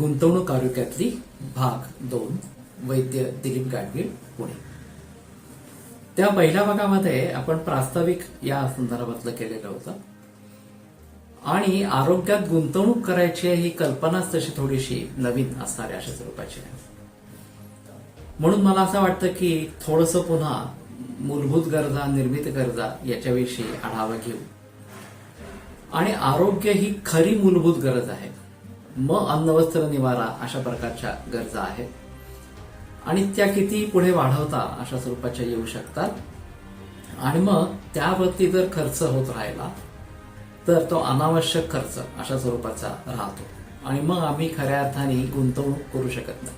गुंतवणूक आरोग्यातली भाग दोन वैद्य दिलीप गाडगीळ पुणे. त्या पहिल्या भागामध्ये आपण प्रास्ताविक या संदर्भातलं केलेलं होतं. आणि आरोग्यात गुंतवणूक करायची आहे ही कल्पनाच तशी थोडीशी नवीन असणाऱ्या अशा स्वरूपाची आहे. म्हणून मला असं वाटतं की थोडस पुन्हा मूलभूत गरजा निर्मित गरजा याच्याविषयी आढावा घेऊ. आणि आरोग्य ही खरी मूलभूत गरज आहे. मग अन्नवस्त्र निवारा अशा प्रकारच्या गरजा आहेत. आणि त्या किती पुढे वाढवता अशा स्वरूपाच्या येऊ शकतात. आणि मग त्यावरती जर खर्च होत राहिला तर तो अनावश्यक खर्च अशा स्वरूपाचा राहतो. आणि मग आम्ही खऱ्या अर्थाने गुंतवणूक करू शकत नाही.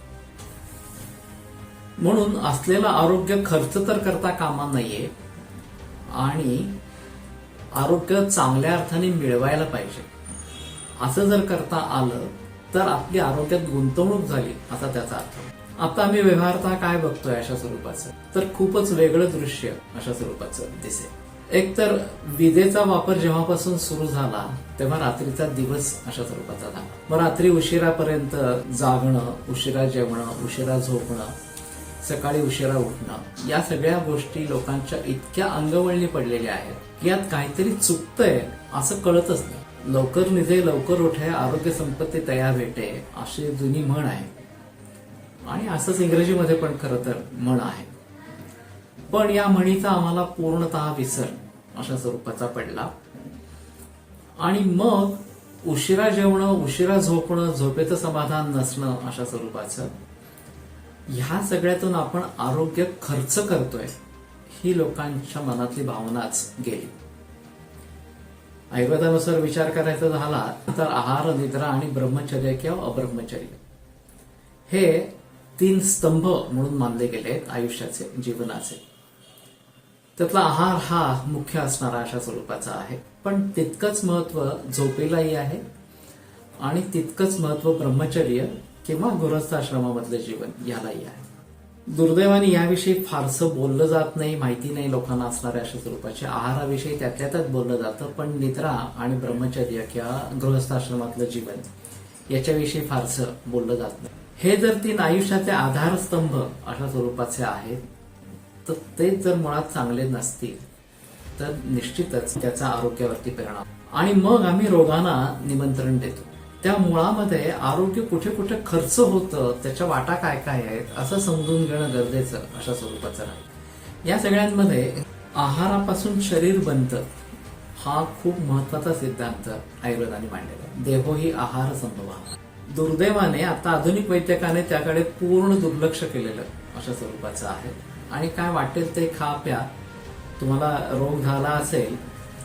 म्हणून असलेलं आरोग्य खर्च तर करता कामा नाहीये आणि आरोग्य चांगल्या अर्थाने मिळवायला पाहिजे. असं जर करता आलं तर आपली आरोग्यात गुंतवणूक झाली असा त्याचा अर्थ. आता आम्ही व्यवहारता काय बघतोय अशा स्वरूपाचं? तर खूपच वेगळं दृश्य अशा स्वरूपाचं दिसेल. एक तर विजेचा वापर जेव्हापासून सुरू झाला तेव्हा रात्रीचा दिवस अशा स्वरूपाचा झाला. मग रात्री उशिरापर्यंत जागणं उशिरा जेवणं उशिरा झोपणं सकाळी उशिरा उठणं या सगळ्या गोष्टी लोकांच्या इतक्या अंगवळणी पडलेल्या आहेत की यात काहीतरी चुकतंय असं कळतच नाही. लवकर निजे लवकर उठे आरोग्य संपत्ती तया भेटे अशी जुनी म्हण आहे. आणि असंच इंग्रजीमध्ये पण खरं तर म्हण आहे. पण या म्हणीचा आम्हाला पूर्णतः विसर अशा स्वरूपाचा पडला. आणि मग उशिरा जेवणं उशिरा झोपणं झोपेचं समाधान नसणं अशा स्वरूपाचं ह्या सगळ्यातून आपण आरोग्य खर्च करतोय ही लोकांच्या मनातली भावनाच गेली. आयुर्वेदानुसार विचार करायचा झाला तर आहार निद्रा आणि ब्रह्मचर्य किंवा अब्रह्मचर्य. हे तीन स्तंभ म्हणून मानले गेले आहेत आयुष्याचे जीवनाचे. त्यातला आहार हा मुख्य असणारा अशा स्वरूपाचा आहे. पण तितकंच महत्त्व झोपेलाही आहे आणि तितकंच महत्त्व ब्रह्मचर्य किंवा गृहस्थाश्रमामधलं जीवन यालाही आहे. दुर्दैवाने याविषयी फारसं बोललं जात नाही माहिती नाही लोकांना असणाऱ्या अशा स्वरूपाच्या आहाराविषयी त्यातल्या त्यात बोललं जातं पण निद्रा आणि ब्रह्मचर्य किंवा गृहस्थाश्रमातलं जीवन याच्याविषयी फारसं बोललं जात नाही. हे जर तीन आयुष्याचे आधारस्तंभ अशा स्वरूपाचे आहेत तर ते जर मुळात चांगले नसतील तर निश्चितच त्याचा आरोग्यावरती परिणाम. आणि मग आम्ही रोगांना निमंत्रण देतो. त्या मुळामध्ये आरोग्य कुठे कुठे खर्च होतं त्याच्या वाटा काय काय आहेत असं समजून घेणं गरजेचं अशा स्वरूपाचं राहील या सगळ्यांमध्ये आहारापासून शरीर बनतं हा खूप महत्त्वाचा सिद्धांत आयुर्वेदाने मांडलेला देहो ही आहार संभव दुर्दैवाने आता आधुनिक वैद्यकाने त्याकडे पूर्ण दुर्लक्ष केलेलं अशा स्वरूपाचं आहे. आणि काय वाटेल ते खा प्या. तुम्हाला रोग झाला असेल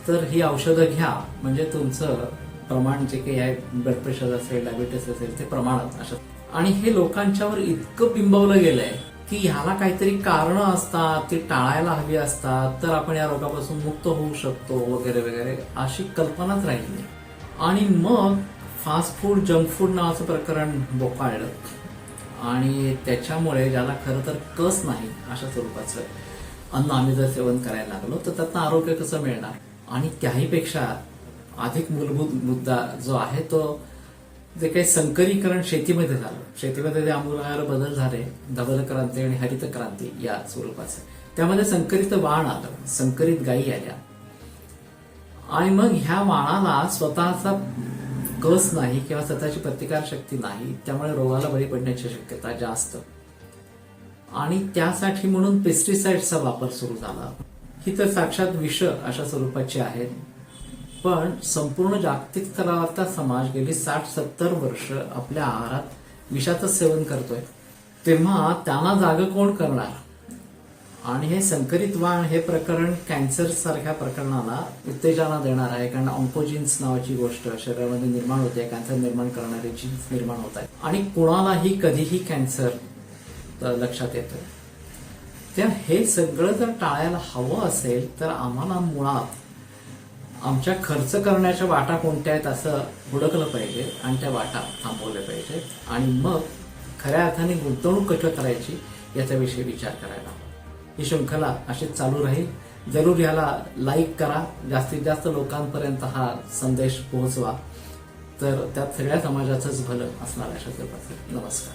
तर ही औषधं घ्या. म्हणजे तुमचं प्रमाण जे काही आहे ब्लड प्रेशर असेल डायबिटीस असेल ते प्रमाणात अशा आणि हे लोकांच्यावर इतकं बिंबवलं गेलंय की ह्याला काहीतरी कारण असतात ती टाळायला हवी असतात तर आपण या रोगापासून मुक्त होऊ शकतो वगैरे वगैरे अशी कल्पनाच राहिली आणि मग फास्ट फूड जंक फूड नावाचं प्रकरण बोकाळलं आणि त्याच्यामुळे ज्याला खरं तर कस नाही अशा स्वरूपाचं अन्न आम्ही जर सेवन करायला लागलो तर त्यातनं आरोग्य कसं मिळणार? आणि त्याहीपेक्षा अधिक मूलभूत मुद्दा जो आहे तो जे काही संकरीकरण शेतीमध्ये झालं. शेतीमध्ये जे आमूलाग्र बदल झाले धबल क्रांती आणि हरित क्रांती या स्वरूपाचे. त्यामध्ये संकरित वाण आलं संकरित गायी आल्या. आणि मग ह्या वाणाला स्वतःचा कस नाही किंवा स्वतःची प्रतिकार शक्ती नाही त्यामुळे रोगाला बळी पडण्याची शक्यता जास्त. आणि त्यासाठी म्हणून पेस्टिसाइडचा वापर सुरू झाला. ही तर साक्षात विष अशा स्वरूपाची आहेत. पण संपूर्ण जागतिक स्तरावरचा समाज गेली साठ सत्तर वर्ष आपल्या आहारात विषाचं सेवन करतोय. तेव्हा त्यांना जाग कोण करणार? आणि हे संकरित वाण हे प्रकरण कॅन्सर सारख्या प्रकरणाला उत्तेजना देणार आहे. कारण ऑम्पोजिन्स नावाची गोष्ट शरीरामध्ये निर्माण होते. कॅन्सर निर्माण करणारे जीन्स निर्माण होत आहेत. आणि कोणालाही कधीही कॅन्सर लक्षात येतोय. तर हे सगळं जर टाळायला हवं असेल तर आम्हाला मुळात आमच्या खर्च करण्याच्या वाटा कोणत्या आहेत असं हुडकलं पाहिजे आणि त्या वाटा थांबवल्या पाहिजेत. आणि मग खऱ्या अर्थाने गुंतवणूक कशा करायची याच्याविषयी विचार करायला. ही शृंखला अशीच चालू राहील. जरूर ह्याला लाईक करा. जास्तीत जास्त लोकांपर्यंत हा संदेश पोहोचवा. तर त्यात सगळ्या समाजाचंच भलं असणार अशा शत्रुपात्र नमस्कार.